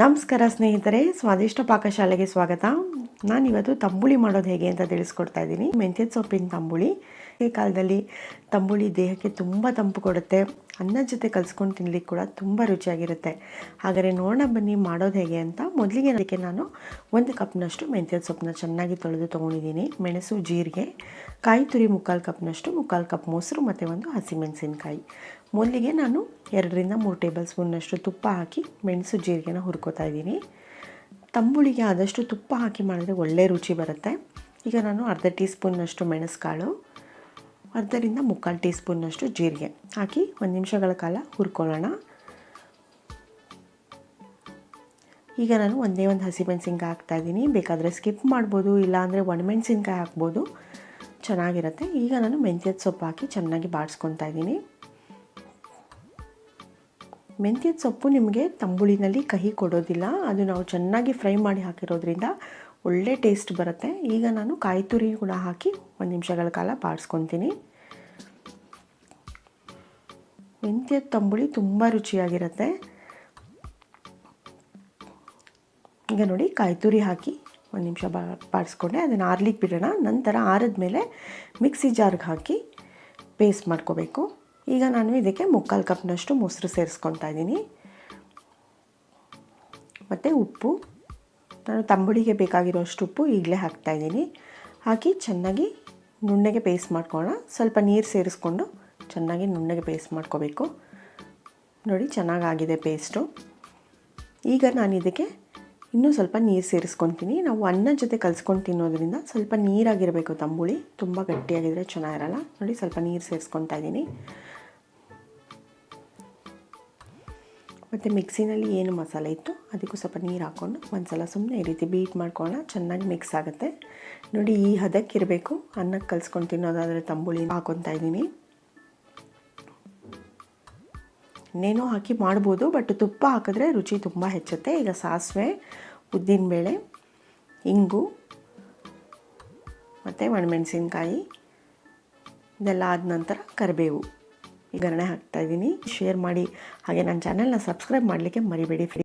ನಮಸ್ಕಾರ ಸ್ನೇಹಿತರೆ, ಸ್ವಾದಿಷ್ಟ ಪಾಕಶಾಲೆಗೆ ಸ್ವಾಗತ. ನಾನಿವತ್ತು ತಂಬುಳಿ ಮಾಡೋದು ಹೇಗೆ ಅಂತ ತಿಳಿಸ್ಕೊಡ್ತಾ ಇದ್ದೀನಿ. ಮೆಂತ್ಯದ ಸೊಪ್ಪಿನ ತಂಬುಳಿ ಈ ಕಾಲದಲ್ಲಿ ತಂಬುಳಿ ದೇಹಕ್ಕೆ ತುಂಬ ತಂಪು ಕೊಡುತ್ತೆ. ಅನ್ನದ ಜೊತೆ ಕಲಿಸ್ಕೊಂಡು ತಿನ್ನಲಿಕ್ಕೆ ಕೂಡ ತುಂಬ ರುಚಿಯಾಗಿರುತ್ತೆ. ಹಾಗಾದರೆ ನೋಡೋಣ ಬನ್ನಿ ಮಾಡೋದು ಹೇಗೆ ಅಂತ. ಮೊದಲಿಗೆ ಅದಕ್ಕೆ ನಾನು ಒಂದು ಕಪ್ನಷ್ಟು ಮೆಂತ್ಯದ ಸೊಪ್ಪನ್ನ ಚೆನ್ನಾಗಿ ತೊಳೆದು ತೊಗೊಂಡಿದ್ದೀನಿ. ಮೆಣಸು, ಜೀರಿಗೆ, ಕಾಯಿ ತುರಿ ಮುಕ್ಕಾಲು ಕಪ್ನಷ್ಟು, ಮುಕ್ಕಾಲು ಕಪ್ ಮೊಸರು ಮತ್ತು ಒಂದು ಹಸಿಮೆಣಸಿನಕಾಯಿ. ಮೊದಲಿಗೆ ನಾನು ಎರಡರಿಂದ ಮೂರು ಟೇಬಲ್ ಸ್ಪೂನ್ನಷ್ಟು ತುಪ್ಪ ಹಾಕಿ ಮೆಣಸು, ಜೀರಿಗೆನ ಹುರ್ಕೋತಾ ಇದ್ದೀನಿ. ತಂಬುಳಿಗೆ ಆದಷ್ಟು ತುಪ್ಪ ಹಾಕಿ ಮಾಡಿದ್ರೆ ಒಳ್ಳೆ ರುಚಿ ಬರುತ್ತೆ. ಈಗ ನಾನು ಅರ್ಧ ಟೀ ಸ್ಪೂನ್ನಷ್ಟು ಮೆಣಸುಕಾಳು ಅರ್ಧರಿಂದ ಮುಕ್ಕಾಲು ಟೀ ಸ್ಪೂನ್ನಷ್ಟು ಜೀರಿಗೆ. ಹಾಕಿ ಒಂದು ನಿಮಿಷಗಳ ಕಾಲ ಹುರ್ಕೊಳ್ಳೋಣ. ಈಗ ನಾನು ಒಂದೇ ಒಂದು ಹಸಿಮೆಣಸಿನ್ಕಾಯಿ ಹಾಕ್ತಾಯಿದ್ದೀನಿ ಬೇಕಾದರೆ ಸ್ಕಿಪ್ ಮಾಡ್ಬೋದು, ಇಲ್ಲಾಂದರೆ ಒಣಮೆಣಸಿನ್ಕಾಯಿ ಹಾಕ್ಬೋದು. ಚೆನ್ನಾಗಿರುತ್ತೆ. ಈಗ ನಾನು ಮೆಂತ್ಯದ ಸೊಪ್ಪು ಹಾಕಿ ಚೆನ್ನಾಗಿ ಬಾಡಿಸ್ಕೊತಾ ಇದ್ದೀನಿ. ಮೆಂತ್ಯದ ಸೊಪ್ಪು ನಿಮಗೆ ತಂಬುಳಿನಲ್ಲಿ ಕಹಿ ಕೊಡೋದಿಲ್ಲ. ಅದು ನಾವು ಚೆನ್ನಾಗಿ ಫ್ರೈ ಮಾಡಿ ಹಾಕಿರೋದ್ರಿಂದ ಒಳ್ಳೆ ಟೇಸ್ಟ್ ಬರುತ್ತೆ. ಈಗ ನಾನು ಕಾಯಿ ತುರಿ ಕೂಡ ಹಾಕಿ ಒಂದು ನಿಮಿಷಗಳ ಕಾಲ ಬಾಡಿಸ್ಕೊತೀನಿ. ಮೆಂತ್ಯದ ತಂಬುಳಿ ತುಂಬ ರುಚಿಯಾಗಿರುತ್ತೆ. ಈಗ ನೋಡಿ ಕಾಯಿ ತುರಿ ಹಾಕಿ ಒಂದು ನಿಮಿಷ ಬಾ ಬಾಡಿಸ್ಕೊಂಡೆ ಅದನ್ನು ಆರ್ಲಿಕ್ಕೆ ಬಿಡೋಣ. ನಂತರ ಆರಿದ್ಮೇಲೆ ಮಿಕ್ಸಿ ಜಾರ್ಗೆ ಹಾಕಿ ಪೇಸ್ಟ್ ಮಾಡ್ಕೋಬೇಕು. ಈಗ ನಾನು ಇದಕ್ಕೆ ಮುಕ್ಕಾಲು ಕಪ್ನಷ್ಟು ಮೊಸರು ಸೇರಿಸ್ಕೊತಾ ಇದ್ದೀನಿ. ಮತ್ತು ಉಪ್ಪು. ನಾನು ತಂಬುಳಿಗೆ ಬೇಕಾಗಿರೋಷ್ಟು ಉಪ್ಪು ಈಗಲೇ ಹಾಕ್ತಾಯಿದ್ದೀನಿ ಹಾಕಿ ಚೆನ್ನಾಗಿ ನುಣ್ಣಗೆ ಪೇಸ್ಟ್ ಮಾಡ್ಕೊಳ್ಳೋಣ. ಸ್ವಲ್ಪ ನೀರು ಸೇರಿಸ್ಕೊಂಡು ಚೆನ್ನಾಗಿ ನುಣ್ಣಗೆ ಪೇಸ್ಟ್ ಮಾಡ್ಕೋಬೇಕು. ನೋಡಿ, ಚೆನ್ನಾಗಾಗಿದೆ ಪೇಸ್ಟು ಈಗ ನಾನು ಇದಕ್ಕೆ ಇನ್ನೂ ಸ್ವಲ್ಪ ನೀರು ಸೇರಿಸ್ಕೊತೀನಿ. ನಾವು ಅನ್ನ ಜೊತೆ ಕಲಿಸ್ಕೊಂಡು ತಿನ್ನೋದ್ರಿಂದ ಸ್ವಲ್ಪ ನೀರಾಗಿರಬೇಕು ತಂಬುಳಿ. ತುಂಬ ಗಟ್ಟಿಯಾಗಿದ್ದರೆ ಚೆನ್ನಾಗಿರಲ್ಲ. ನೋಡಿ, ಸ್ವಲ್ಪ ನೀರು ಸೇರಿಸ್ಕೊತಾ ಇದ್ದೀನಿ. ಮತ್ತು ಮಿಕ್ಸಿನಲ್ಲಿ ಏನು ಮಸಾಲೆ ಇತ್ತು ಅದಕ್ಕೂ ಸ್ವಲ್ಪ ನೀರು ಹಾಕ್ಕೊಂಡು ಒಂದು ಸಲ ಸುಮ್ಮನೆ ಈ ರೀತಿ ಬೀಟ್ ಮಾಡ್ಕೊಳ್ಳೋಣ. ಚೆನ್ನಾಗಿ ಮಿಕ್ಸ್ ಆಗುತ್ತೆ. ನೋಡಿ, ಈ ಹದಕ್ಕಿರಬೇಕು. ಅನ್ನಕ್ಕೆ ಕಲಿಸ್ಕೊಂಡು ತಿನ್ನೋದಾದರೆ ತಂಬುಳಿ ಹಾಕ್ಕೊತಾ ಇದ್ದೀನಿ. ಇನ್ನೇನೋ ಹಾಕಿ ಮಾಡ್ಬೋದು ಬಟ್ ತುಪ್ಪ ಹಾಕಿದ್ರೆ ರುಚಿ ತುಂಬ ಹೆಚ್ಚುತ್ತೆ. ಈಗ ಸಾಸಿವೆ, ಉದ್ದಿನಬೇಳೆ, ಇಂಗು, ಮತ್ತು ಒಣಮೆಣಸಿನ್ಕಾಯಿ, ಇದೆಲ್ಲ ಆದ ನಂತರ ಕರಿಬೇವು. ಒಗ್ಗರಣೆ ಹಾಕ್ತಾಯಿದ್ದೀನಿ ಶೇರ್ ಮಾಡಿ. ಹಾಗೆ ನನ್ನ ಚಾನೆಲ್ನ ಸಬ್ಸ್ಕ್ರೈಬ್ ಮಾಡಲಿಕ್ಕೆ ಮರಿಬೇಡಿ. ಫ್ರೀ